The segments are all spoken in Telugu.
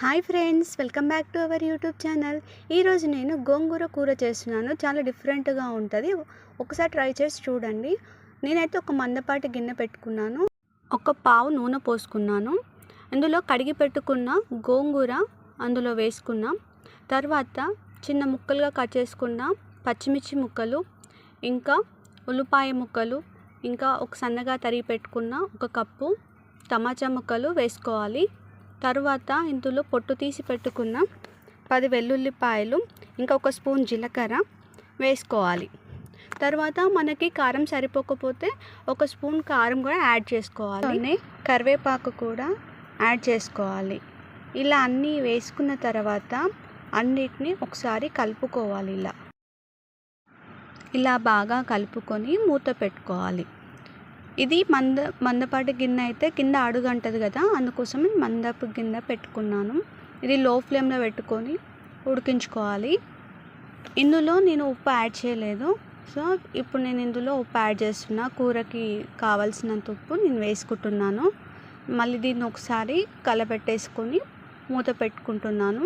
Hi friends welcome back to our YouTube channel. ఈరోజు నేను గోంగూర కూర చేస్తున్నాను. చాలా డిఫరెంట్గా ఉంటుంది. ఒకసారి ట్రై చేసి చూడండి. నేనైతే ఒక మందపాటి గిన్నె పెట్టుకున్నాను. ఒక పావు నూనె పోసుకున్నాను. అందులో కడిగి పెట్టుకున్న గోంగూర అందులో వేసుకున్నాం. తర్వాత చిన్న ముక్కలుగా కట్ చేసుకున్న పచ్చిమిర్చి ముక్కలు ఇంకా ఉల్లిపాయ ముక్కలు ఇంకా ఒక సన్నగా తరిగి పెట్టుకున్న ఒక కప్పు టమాటా ముక్కలు వేసుకోవాలి. తర్వాత ఇందులో పొట్టు తీసి పెట్టుకున్న పది వెల్లుల్లిపాయలు ఇంకా ఒక స్పూన్ జీలకర్ర వేసుకోవాలి. తర్వాత మనకి కారం సరిపోకపోతే ఒక స్పూన్ కారం కూడా యాడ్ చేసుకోవాలి. కరివేపాకు కూడా యాడ్ చేసుకోవాలి. ఇలా అన్నీ వేసుకున్న తర్వాత అన్నిటిని ఒకసారి కలుపుకోవాలి ఇలా. ఇలా బాగా కలుపుకొని మూత పెట్టుకోవాలి. ఇది మంద మందపాటి గిన్నె అయితే కింద అడుగంటది కదా అందుకోసం మందపు గిన్నె పెట్టుకున్నాను. ఇది లో ఫ్లేమ్లో పెట్టుకొని ఉడికించుకోవాలి. ఇందులో నేను ఉప్పు యాడ్ చేయలేదు. సో ఇప్పుడు నేను ఇందులో ఉప్పు యాడ్ చేస్తున్నా. కూరకి కావాల్సినంత ఉప్పు నేను వేసుకుంటున్నాను. మళ్ళీ దీన్ని ఒకసారి కలపెట్టేసుకొని మూత పెట్టుకుంటున్నాను.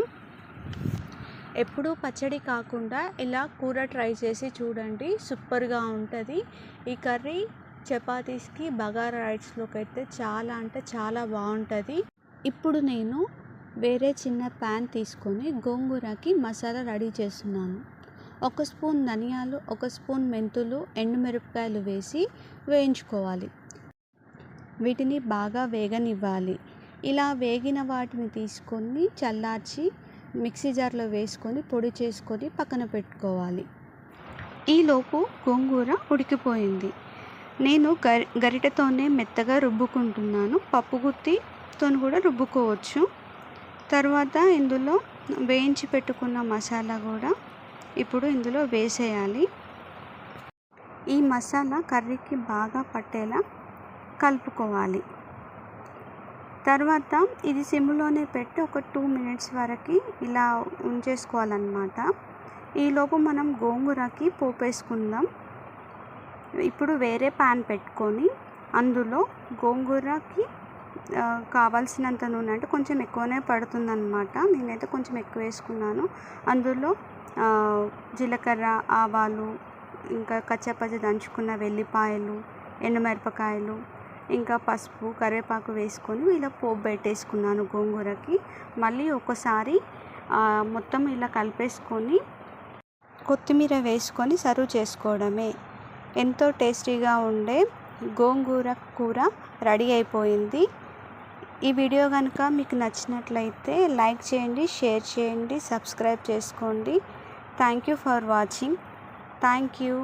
ఎప్పుడూ పచ్చడి కాకుండా ఇలా కూర ట్రై చేసి చూడండి. సూపర్గా ఉంటుంది. ఈ కర్రీ చపాతీస్కి బగారా రైస్లోకి అయితే చాలా అంటే చాలా బాగుంటుంది ఇప్పుడు నేను వేరే చిన్న ప్యాన్ తీసుకొని గోంగూరకి మసాలా రెడీ చేస్తున్నాను. ఒక స్పూన్ ధనియాలు ఒక స్పూన్ మెంతులు ఎండుమిరపకాయలు వేసి వేయించుకోవాలి. వీటిని బాగా వేగనివ్వాలి. ఇలా వేగిన వాటిని తీసుకొని చల్లార్చి మిక్సీ జార్లో వేసుకొని పొడి చేసుకొని పక్కన పెట్టుకోవాలి. ఈలోపు గోంగూర ఉడికిపోయింది. నేను గరి గరిటెతోనే మెత్తగా రుబ్బుకుంటున్నాను. పప్పు గుత్తితో కూడా రుబ్బుకోవచ్చు. తర్వాత ఇందులో వేయించి పెట్టుకున్న మసాలా కూడా ఇప్పుడు ఇందులో వేసేయాలి. ఈ మసాలా కర్రీకి బాగా పట్టేలా కలుపుకోవాలి. తర్వాత ఇది సిమ్లోనే పెట్టి ఒక టూ మినిట్స్ వరకు ఇలా ఉంచేసుకోవాలన్నమాట. ఈలోపు మనం గోంగూరకి పోపేసుకుందాం. ఇప్పుడు వేరే పాన్ పెట్టుకొని అందులో గోంగూరకి కావాల్సినంత నూనె అంటే కొంచెం ఎక్కువనే పడుతుందన్నమాట. నేనైతే కొంచెం ఎక్కువ వేసుకున్నాను. అందులో జీలకర్ర ఆవాలు ఇంకా కచ్చపచ్చ దంచుకున్న వెల్లిపాయలు ఎండుమిరపకాయలు ఇంకా పసుపు కరివేపాకు వేసుకొని ఇలా పోపు పెట్టేసుకున్నాను గోంగూరకి. మళ్ళీ ఒకసారి మొత్తం ఇలా కలిపేసుకొని కొత్తిమీర వేసుకొని సర్వ్ చేసుకోవడమే. ఎంతో టేస్టీగా ఉండే గోంగూర కూర రెడీ అయిపోయింది. ఈ వీడియో కనుక మీకు నచ్చినట్లయితే లైక్ చేయండి షేర్ చేయండి సబ్స్క్రైబ్ చేసుకోండి. Thank you for watching. Thank you.